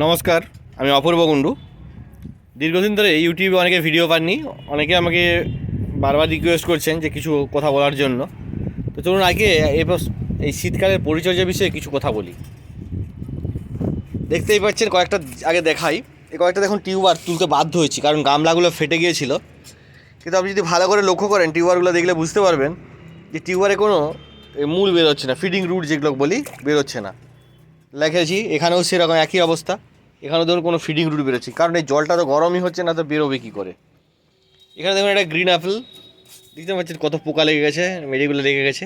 নমস্কার, আমি অপূর্ব কুণ্ডু দীর্ঘদিন ধরে ইউটিউবে অনেকে ভিডিও পাননি, অনেকে আমাকে বারবার রিকোয়েস্ট করছেন যে কিছু কথা বলার জন্য। তো চলুন আগে এই শীতকালের পরিচর্যা বিষয়ে কিছু কথা বলি। দেখতেই পাচ্ছেন, কয়েকটা আগে দেখাই। এই কয়েকটা দেখুন টিউবার তুলতে বাধ্য হয়েছি, কারণ গামলাগুলো ফেটে গিয়েছিল। কিন্তু আপনি যদি ভালো করে লক্ষ্য করেন, টিউবারগুলো দেখলে বুঝতে পারবেন যে টিউবারে কোনো মূল বেরোচ্ছে না ফিডিং রুট যেগুলো বলি, বেরোচ্ছে না। লিখেছি, এখানেও সেরকম একই অবস্থা। এখানেও ধরুন কোনো ফিডিং রুট বেরোচ্ছে। কারণ এই জলটা তো গরমই হচ্ছে, না তো বেরোবে কী করে? এখানে দেখুন একটা গ্রিন অ্যাপেল। দেখতে পাচ্ছেন কত পোকা লেগে গেছে মেডিগুলো লেগে গেছে।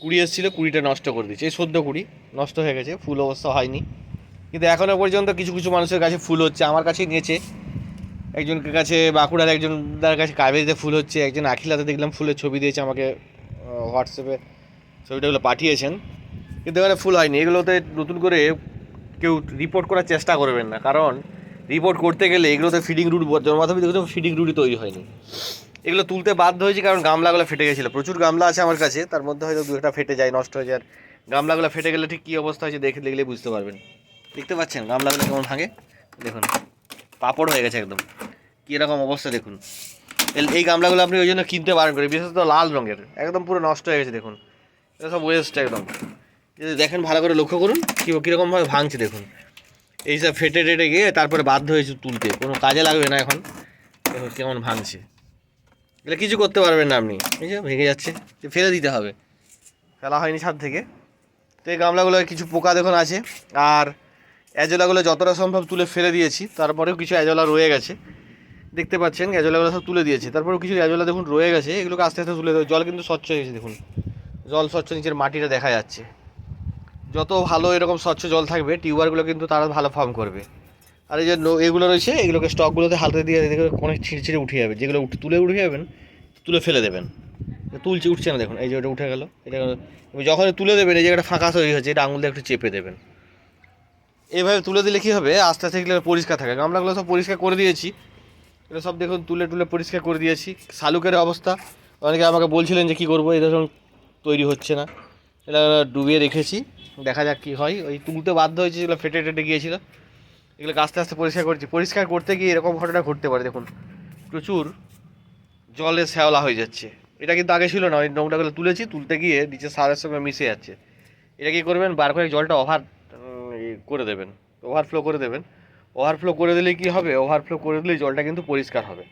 কুড়ি এসেছিল, কুড়িটা নষ্ট করে দিচ্ছে এই সদ্য কুড়ি, নষ্ট হয়ে গেছে, ফুল অবস্থা হয়নি। কিন্তু এখনও পর্যন্ত কিছু কিছু মানুষের কাছে ফুল হচ্ছে। আমার কাছেই নিয়েছে। একজনের কাছে, বাঁকুড়ার একজন তার কাছে কাবেরিতে ফুল হচ্ছে। একজন আখিলাতে দেখলাম ফুলের ছবি দিয়েছে আমাকে হোয়াটসঅ্যাপে ছবিটাগুলো পাঠিয়েছেন। কিন্তু এখানে ফুল হয়নি। এগুলোতে নতুন করে কেউ রিপোর্ট করার চেষ্টা করবেন না। কারণ রিপোর্ট করতে গেলে এগুলোতে ফিডিং রুট জন্মাধবী দেখতে ফিডিং রুটই তৈরি হয়নি। এগুলো তুলতে বাধ্য হয়েছে কারণ গামলাগুলো ফেটে গেছিল। প্রচুর গামলা আছে আমার কাছে। তার মধ্যে হয়তো দু একটা ফেটে যায়, নষ্ট হয়ে যায়। গামলাগুলো ফেটে গেলে ঠিক কী অবস্থা হয়েছে দেখে দেখলে বুঝতে পারবেন। দেখতে পাচ্ছেন গামলাগুলো কেমন ভাঙে? দেখুন, পাপড় হয়ে গেছে একদম। কীরকম অবস্থা দেখুন। এই- গামলাগুলো আপনি ওই জন্য কিনতে পারেন করে। বিশেষত লাল রঙের। একদম পুরো নষ্ট হয়ে গেছে দেখুন। এটা সব ওয়েস্ট একদম। দেখেন, ভালো করে লক্ষ্য করুন, কী কীরকমভাবে ভাঙছে দেখুন। এই সব ফেটে টেটে গিয়ে তারপরে বাধ্য হয়েছে তুলতে। কোনো কাজে লাগবে না এখন। দেখুন কেমন ভাঙছে। এগুলো কিছু করতে পারবেন না আপনি। এই যে ভেঙে যাচ্ছে। যে ফেলে দিতে হবে। ফেলা হয়নি ছাদ থেকে। তো এই গামলাগুলো কিছু পোকা দেখুন আছে। আর অ্যাজোলাগুলো যতটা সম্ভব তুলে ফেলে দিয়েছি। তারপরেও কিছু অ্যাজোলা রয়ে গেছে। দেখতে পাচ্ছেন অ্যাজোলাগুলো সব তুলে দিয়েছি। তারপরেও কিছু অ্যাজোলা দেখুন রয়ে গেছে। এগুলোকে আস্তে আস্তে তুলে দেবো। জল কিন্তু স্বচ্ছ হয়ে গেছে দেখুন। জল স্বচ্ছ নিচের মাটিটা দেখা যাচ্ছে। যত ভালো এরকম স্বচ্ছ জল থাকবে, টিউবারগুলো কিন্তু তারা ভালো ফর্ম করবে। আর এই যে এগুলো রয়েছে, এগুলোকে স্টকগুলোতে হালতে দিয়ে দেখবে অনেক ছিঁড়ে উঠে যাবে। যেগুলো তুলে উঠে যাবেন, তুলে ফেলে দেবেন। তুলছে, উঠছে না, দেখুন, এই যে ওটা উঠে গেল, এটা যখন তুলে দেবেন, এই জায়গাটা ফাঁকা তৈরি হচ্ছে, এটা আঙুল দিয়ে একটু চেপে দেবেন। এইভাবে তুলে দিলে কী হবে, আস্তে আস্তে এগুলো পরিষ্কার থাকে। গামলাগুলো সব পরিষ্কার করে দিয়েছি। এটা সব দেখুন, তুলে তুলে পরিষ্কার করে দিয়েছি। শালুকের অবস্থা, অনেকে আমাকে বলছিলেন যে কী করব, এই ধরুন তৈরি হচ্ছে না। এটা ডুবিয়ে রেখেছি। দেখা যাক কী হয়। ওই তুলতে বাধ্য হয়েছে যেগুলো ফেটে টেটে গিয়েছিল। এগুলো আস্তে আস্তে পরিষ্কার করছি। পরিষ্কার করতে গিয়ে এরকম ঘটনা ঘটতে পারে, দেখুন। প্রচুর জলে শ্যাওলা হয়ে যাচ্ছে। এটা কিন্তু আগে ছিল না, ওই নোংরাগুলো তুলেছি, তুলতে গিয়ে নিচে সারের সঙ্গে মিশে যাচ্ছে। এটা কী করবেন? বার করে জলটা ওভার করে দেবেন। ওভারফ্লো করে দেবেন। ওভারফ্লো করে দিলে কি হবে? ওভারফ্লো করে দিলে জলটা কিন্তু পরিষ্কার হবে।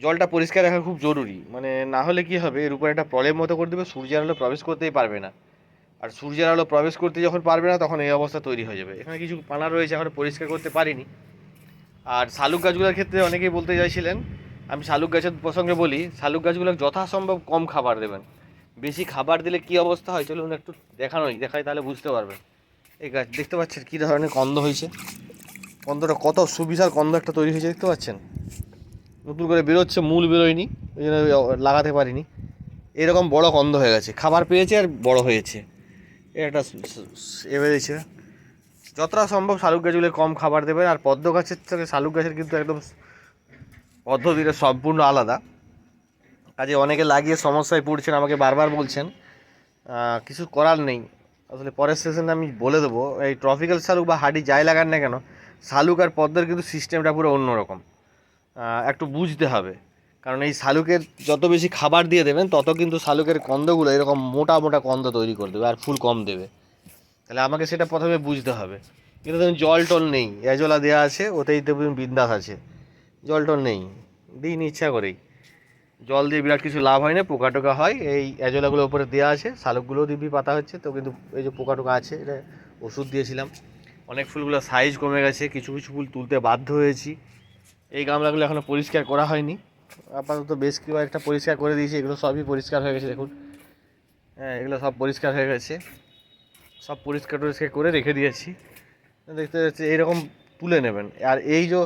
জলটা পরিষ্কার রাখা খুব জরুরি। মানে না হলে কি হবে? এর উপরে একটা প্রলেপ মতো করে দেবে, সূর্যের আলো প্রবেশ করতেই পারবে না। আর সূর্যের আলো প্রবেশ করতে যখন পারবে না, তখন এই অবস্থা তৈরি হয়ে যাবে। এখানে কিছু পানা রয়েছে, এখন পরিষ্কার করতে পারিনি। আর শালুক গাছগুলোর ক্ষেত্রে অনেকেই বলতে চাইছিলেন, আমি শালুক গাছের প্রসঙ্গে বলি, শালুক গাছগুলো যথাসম্ভব কম খাবার দেবেন। বেশি খাবার দিলে কি অবস্থা হয়? চলুন একটু দেখানোই, দেখাই তাহলে বুঝতে পারবেন। এই গাছ, দেখতে পাচ্ছেন কী ধরনের কন্দ হয়েছে? কন্দটা কত সুবিশাল কন্দ একটা তৈরি হয়েছে, দেখতে পাচ্ছেন? নতুন করে বেরোচ্ছে, মূল বেরোয়নি, ওই জন্য লাগাতে পারিনি। এরকম বড় কন্দ হয়ে গেছে। খাবার পেয়েছে আর বড় হয়েছে। এর একটা স- স- স- এ বেরিয়েছে যতটা সম্ভব শালুক গাছগুলো কম খাবার দেবেন, আর পদ্ম গাছের থেকে শালুক গাছের কিন্তু একদম পদ্ধতিটা সম্পূর্ণ আলাদা। কাজে অনেকে লাগিয়ে সমস্যায় পড়ছেন, আমাকে বারবার বলছেন কিছু করার নেই। আসলে পরের সেশনে আমি বলে দেবো, এই ট্রপিক্যাল শালুক বা হাডি যাই লাগান না কেন, শালুক আর পদ্মের কিন্তু সিস্টেমটা পুরো অন্যরকম। একটু বুঝতে হবে। কারণ এই শালুকের যত বেশি খাবার দিয়ে দেবেন, তত কিন্তু শালুকের কন্দগুলো এরকম মোটা মোটা কন্দ তৈরি করে দেবে আর ফুল কম দেবে। তাহলে আমাকে সেটা প্রথমে বুঝতে হবে। কিন্তু ধরুন জল টল নেই, এজলা দেওয়া আছে, ওতেই দেখবেন বিন্দাস আছে। জল টল নেই দিইনি ইচ্ছা করেই। জল দিয়ে বিরাট কিছু লাভ হয় না, পোকা টোকা হয়, এই অ্যাজোলাগুলোর উপরে দেওয়া আছে, শালুকগুলোও দিব্যি পাতা হচ্ছে, তো কিন্তু এই যে পোকা টোকা আছে, এটা ওষুধ দিয়েছিলাম। অনেক ফুলগুলো সাইজ কমে গেছে, কিছু কিছু ফুল তুলতে বাধ্য হয়েছি। এই গামলাগুলো এখনও পরিষ্কার করা হয়নি। আপাতত বেশ কয়েকটা পরিষ্কার করে দিয়েছি, এগুলো সবই পরিষ্কার হয়ে গেছে, দেখুন। হ্যাঁ এগুলো সব পরিষ্কার হয়ে গেছে। সব পরিষ্কার টরিষ্কার করে রেখে দিয়েছি। দেখতে যাচ্ছে এইরকম তুলে নেবেন। আর এই যে,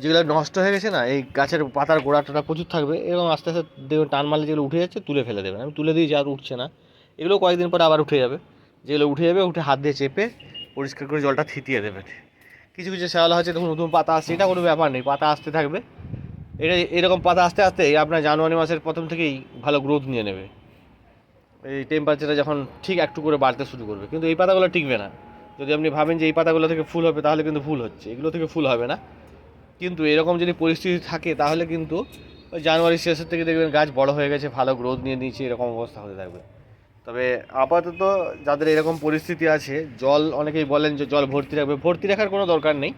যেগুলো নষ্ট হয়ে গেছে না, এই গাছের পাতার গোড়া টোড়া প্রচুর থাকবে এবং আস্তে আস্তে দেখবেন টান মারলে যেগুলো উঠে যাচ্ছে, তুলে ফেলে দেবেন। আমি তুলে দিয়েছি, আর উঠছে না। এগুলো কয়েকদিন পরে আবার উঠে যাবে। যেগুলো উঠে যাবে, উঠে হাত দিয়ে চেপে পরিষ্কার করে জলটা থিতিয়ে দেবেন। কিছু কিছু শ্যাওলা হচ্ছে তখন নতুন পাতা আসছে, এটা কোনো ব্যাপার নেই, পাতা আসতে থাকবে। এটা এরকম পাতা আস্তে আসতে আপনার জানুয়ারি মাসের প্রথম থেকেই ভালো গ্রোথ নিয়ে নেবে। এই টেম্পারেচারটা যখন ঠিক একটু করে বাড়তে শুরু করবে। কিন্তু এই পাতাগুলো টিকবে না। যদি আপনি ভাবেন যে এই পাতাগুলো থেকে ফুল হবে, তাহলে কিন্তু ফুল হচ্ছে। এগুলো থেকে ফুল হবে না। কিন্তু এরকম যদি পরিস্থিতি থাকে, তাহলে কিন্তু জানুয়ারির শেষের থেকে দেখবেন গাছ বড় হয়ে গেছে, ভালো গ্রোথ নিয়ে নিয়েছে, এরকম অবস্থা হতে থাকবে। তবে আপাতত যাদের এরকম পরিস্থিতি আছে, জল অনেকেই বলেন যে জল ভর্তি রাখবে, ভর্তি রাখার কোনো দরকার নেই।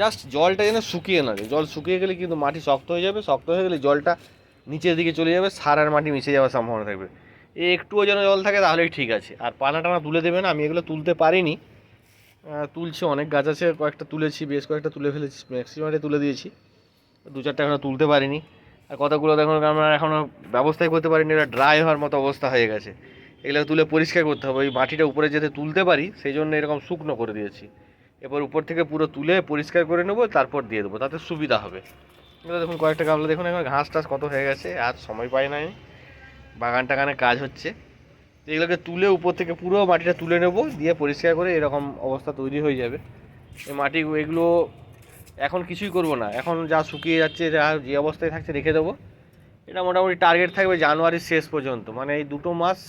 জাস্ট জলটা যেন শুকিয়ে না যায়। জল শুকিয়ে গেলে কিন্তু মাটি শক্ত হয়ে যাবে, শক্ত হয়ে গেলে জলটা নিচের দিকে চলে যাবে সার আর মাটি মিশে যাওয়ার সম্ভাবনা থাকবে। একটুও যেন জল থাকে তাহলেই ঠিক আছে। আর পানা টানা তুলে দেবে না, আমি এগুলো তুলতে পারিনি। তুলছি, অনেক গাছ আছে, কয়েকটা তুলেছি, বেশ কয়েকটা তুলে ফেলেছি ম্যাক্সিমামটা তুলে দিয়েছি। দু চারটা এখনও তুলতে পারিনি। আর কতগুলো দেখুন আমরা এখনও ব্যবস্থাই করতে পারিনি, এটা ড্রাই হওয়ার মতো অবস্থা হয়ে গেছে। এগুলো তুলে পরিষ্কার করতে হবে, ওই মাটিটা উপরে যাতে তুলতে পারি, সেই জন্য এরকম শুকনো করে দিয়েছি। এরপর উপর থেকে পুরো তুলে পরিষ্কার করে নেব, তারপর দিয়ে দেবো, তাতে সুবিধা হবে। দেখুন কয়েকটা গামলা, দেখুন এখন ঘাস টাস কত হয়ে গেছে, আর সময় পাই নাই। বাগান টাগানে কাজ হচ্ছে। এগুলোকে তুলে উপর থেকে পুরো মাটিটা তুলে নেব, দিয়ে পরিষ্কার করে এরকম অবস্থা তৈরি হয়ে যাবে। এই মাটি, এগুলো এখন কিছুই করব না, এখন যা শুকিয়ে যাচ্ছে, যা যে অবস্থায় থাকছে রেখে দেবো। এটা মোটামুটি টার্গেট থাকবে জানুয়ারির শেষ পর্যন্ত মানে এই দুটো মাস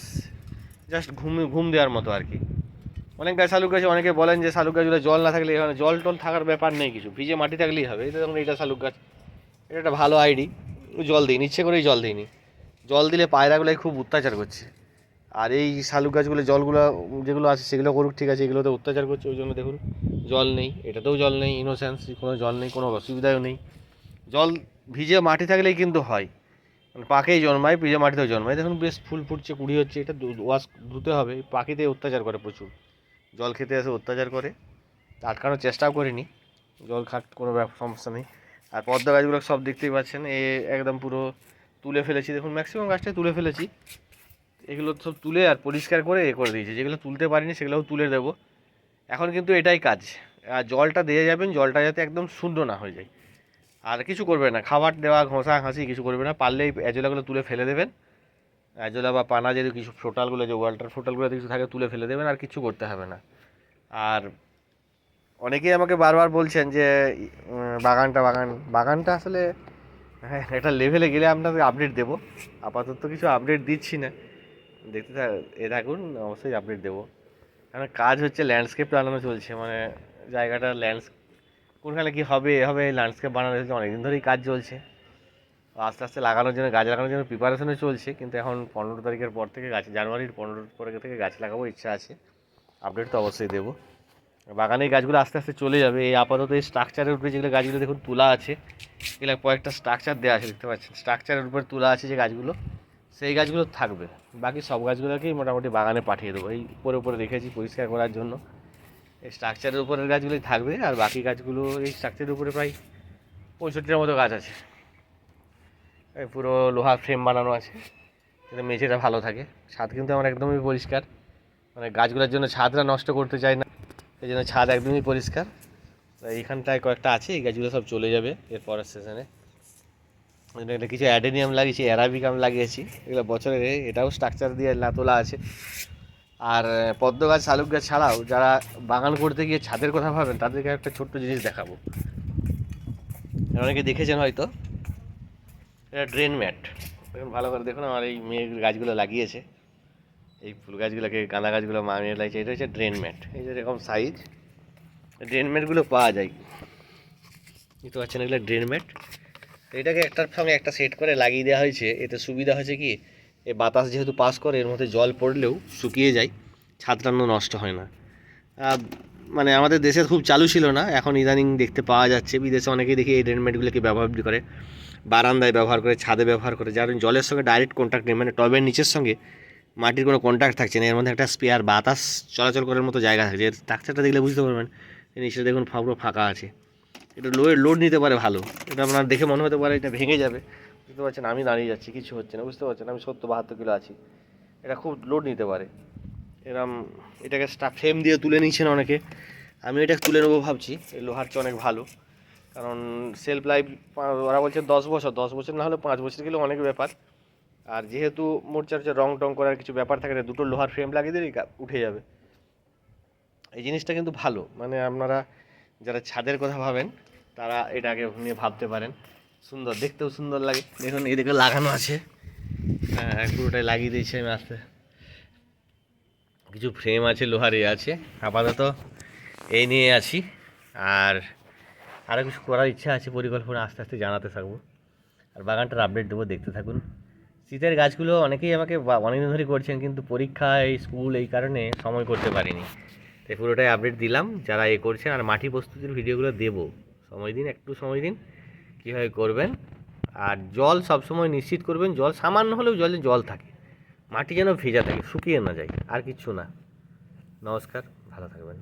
জাস্ট ঘুম ঘুম দেওয়ার মতো আর কি। অনেক গাছ শালুক গাছে, অনেকে বলেন যে শালুক গাছগুলো জল না থাকলে এখানে জল টল থাকার ব্যাপার নেই কিছু। ভিজে মাটি থাকলেই হবে, এটা যেমন এটা শালুক গাছ। এটা একটা ভালো আইডি জল দিইনি, ইচ্ছে করেই জল দিইনি। জল দিলে পায়রাগুলোই খুব অত্যাচার করছে। আর এই শালুক গাছগুলো, জলগুলো যেগুলো আছে সেগুলো করুক, ঠিক আছে, এগুলোতে অত্যাচার করছে, ওই জন্য দেখুন, জল নেই, এটাতেও জল নেই ইনোসেন্স কোনো জল নেই, কোনো অসুবিধাও নেই। জল ভিজে মাটি থাকলেই কিন্তু হয়। মানে পাকেই জন্মায়, ভিজে মাটিতেও জন্মায়। দেখুন বেশ ফুল ফুটছে, কুড়ি হচ্ছে, এটা ওয়াশ ধুতে হবে, পাখিতে অত্যাচার করে প্রচুর। জল খেতে এসে অত্যাচার করে। আটকানোর চেষ্টাও করিনি। জল খাট কোনো সমস্যা নেই। আর পদ্মা গাছগুলো সব দেখতেই পাচ্ছেন, এ একদম পুরো তুলে ফেলেছি। দেখুন ম্যাক্সিমাম গাছটাই তুলে ফেলেছি। এগুলো সব তুলে আর পরিষ্কার করে এ করে দিয়েছি। যেগুলো তুলতে পারিনি, সেগুলোও তুলে দেবো। এখন কিন্তু এটাই কাজ। আর জলটা দিয়ে যাবেন, জলটা যাতে একদম শূন্য না হয়ে যায়। আর কিছু করবে না, খাবার দেওয়া, ঘষা ঘাসি কিছু করবে না। পারলে এই অ্যাজোলাগুলো তুলে ফেলে দেবেন। অ্যাজোলা বা পানা যদি কিছু ফ্লোটালগুলো যে ওয়াটার ফ্লোটালগুলো কিছু থাকে তুলে ফেলে দেবেন আর কিছু করতে হবে না। আর অনেকেই আমাকে বারবার বলছেন যে বাগানটা, বাগান, বাগানটা আসলে হ্যাঁ একটা লেভেলে গেলে আপনাদের আপডেট দেবো। আপাতত কিছু আপডেট দিচ্ছি না। দেখতে থাক- এ থাকুন, অবশ্যই আপডেট দেবো। কারণ কাজ হচ্ছে ল্যান্ডস্কেপ বানানো চলছে মানে জায়গাটা ল্যান্ডস কোনখানে কী হবে হবে ল্যান্ডস্কেপ বানানো চলছে, অনেকদিন ধরেই কাজ চলছে। আস্তে আস্তে লাগানোর জন্য, গাছ লাগানোর জন্য প্রিপারেশনও চলছে, কিন্তু এখন পনেরো তারিখের পর থেকে গাছ, জানুয়ারির পনেরো পরে থেকে গাছ লাগাবো, ইচ্ছা আছে। আপডেট তো অবশ্যই দেবো। বাগানের গাছগুলো আস্তে আস্তে চলে যাবে, এই আপাতত এই স্ট্রাকচারের উপরে যেগুলো গাছগুলো দেখুন তোলা আছে, এগুলো কয়েকটা স্ট্রাকচার দেওয়া আছে, দেখতে পাচ্ছেন? স্ট্রাকচারের উপরে তোলা আছে যে গাছগুলো, সেই গাছগুলো থাকবে। বাকি সব গাছগুলোকেই মোটামুটি বাগানে পাঠিয়ে দেবো। এই উপরে উপরে রেখেছি পরিষ্কার করার জন্য। এই স্ট্রাকচারের উপরের গাছগুলোই থাকবে, আর বাকি গাছগুলো, এই স্ট্রাকচারের উপরে প্রায় পঁয়ষট্টির মতো গাছ আছে। পুরো লোহার ফ্রেম বানানো আছে। যাতে মেঝেটা ভালো থাকে। ছাদ কিন্তু আমার একদমই পরিষ্কার। মানে গাছগুলোর জন্য ছাদটা নষ্ট করতে চাই না। এই জন্য ছাদ একদমই পরিষ্কার। এইখানটায় কয়েকটা আছে, এই গাছগুলো সব চলে যাবে এর পরের সেশনে এটা কিছু অ্যাডেনিয়াম লাগিয়েছি অ্যারাবিকাম লাগিয়েছি। এগুলো বছরে এটাও স্ট্রাকচার দিয়ে তোলা আছে। আর পদ্ম গাছ, শালুক গাছ ছাড়াও যারা বাগান করতে গিয়ে ছাদের কথা ভাবেন, তাদেরকে একটা ছোট্ট জিনিস দেখাবো। অনেকে দেখেছেন হয়তো। এটা ড্রেন ম্যাট দেখুন, ভালো করে দেখুন, আমার এই মেয়ে গাছগুলো লাগিয়েছে। এই ফুল গাছগুলোকে, গাঁদা গাছগুলো মা মেয়ে লাগিয়েছে। এটা হচ্ছে ড্রেন ম্যাট এই যে এরকম সাইজ ড্রেন ম্যাটগুলো পাওয়া যায়। বুঝতে পারছেন এগুলো ড্রেন ম্যাট এটাকে একটার সঙ্গে একটা সেট করে লাগিয়ে দেওয়া হয়েছে। এতে সুবিধা হয়েছে কি? এ বাতাস যেহেতু পাস করে, এর মধ্যে জল পড়লেও শুকিয়ে যায়। ছাদটা নষ্ট হয় না। মানে আমাদের দেশে খুব চালু ছিল না। এখন ইদানিং দেখতে পাওয়া যাচ্ছে। বিদেশে অনেকেই দেখি এই ড্রেনমেটগুলোকে ব্যবহার করে। বারান্দায় ব্যবহার করে, ছাদে ব্যবহার করে, যার জলের সঙ্গে ডাইরেক্ট কন্ট্যাক্ট নেই। মানে টবের নিচের সঙ্গে মাটির কোনো কন্ট্যাক্ট থাকছে না। এর মধ্যে একটা স্পেয়ার বাতাস চলাচল করার মতো জায়গা থাকছে এর স্ট্রাকচারটা দেখলে বুঝতে পারবেন নিচে দেখুন পুরো ফাঁকা আছে। এটা লোড লোড নিতে পারে ভালো। এটা আপনার দেখে মনে হতে পারে এটা ভেঙে যাবে। বুঝতে পারছেন? আমি দাঁড়িয়ে যাচ্ছি, কিছু হচ্ছে না। বুঝতে পারছেন? আমি সত্তর বাহাত্তর কিলো আছি। এটা খুব লোড নিতে পারে। এরম এটাকে স্টা ফ্রেম দিয়ে তুলে নিচ্ছেন অনেকে। আমি এটা তুলে নেব ভাবছি। লোহার চেয়ে অনেক ভালো। কারণ সেলফ লাইফ ওরা বলছে দশ বছর দশ বছর না হলে পাঁচ বছর গেলে অনেক ব্যাপার। আর যেহেতু মোর্চার হচ্ছে রং টং করার কিছু ব্যাপার থাকে না, দুটো লোহার ফ্রেম লাগিয়ে দিলেই উঠে যাবে। এই জিনিসটা কিন্তু ভালো মানে আপনারা যারা ছাদের কথা ভাবেন, তারা এটাকে নিয়ে ভাবতে পারেন। সুন্দর, দেখতেও সুন্দর লাগে। দেখুন, এদিকে লাগানো আছে। হ্যাঁ পুরোটাই লাগিয়ে দিয়েছি আমি আস্তে। কিছু ফ্রেম আছে লোহার এ আছে। আপাতত এই নিয়ে আছি। আর আরও কিছু করার ইচ্ছা আছে, পরিকল্পনা আস্তে আস্তে জানাতে থাকব। আর বাগানটার আপডেট দেবো, দেখতে থাকুন। শীতের গাছগুলো অনেকেই আমাকে অনেকদিন ধরে করছেন, কিন্তু পরীক্ষা এই স্কুল এই কারণে সময় করতে পারিনি। তাই পুরোটাই আপডেট দিলাম, যারা এ করছেন আর মাটি প্রস্তুতির ভিডিওগুলো দেবো। সময় দিন, একটু সময় দিন, কীভাবে করবেন। আর জল সবসময় নিশ্চিত করবেন, জল সামান্য হলেও জলে জল থাকে। মাটি যেন ভেজা থাকে, শুকিয়ে না যায়, আর কিচ্ছু না। নমস্কার, ভালো থাকবেন।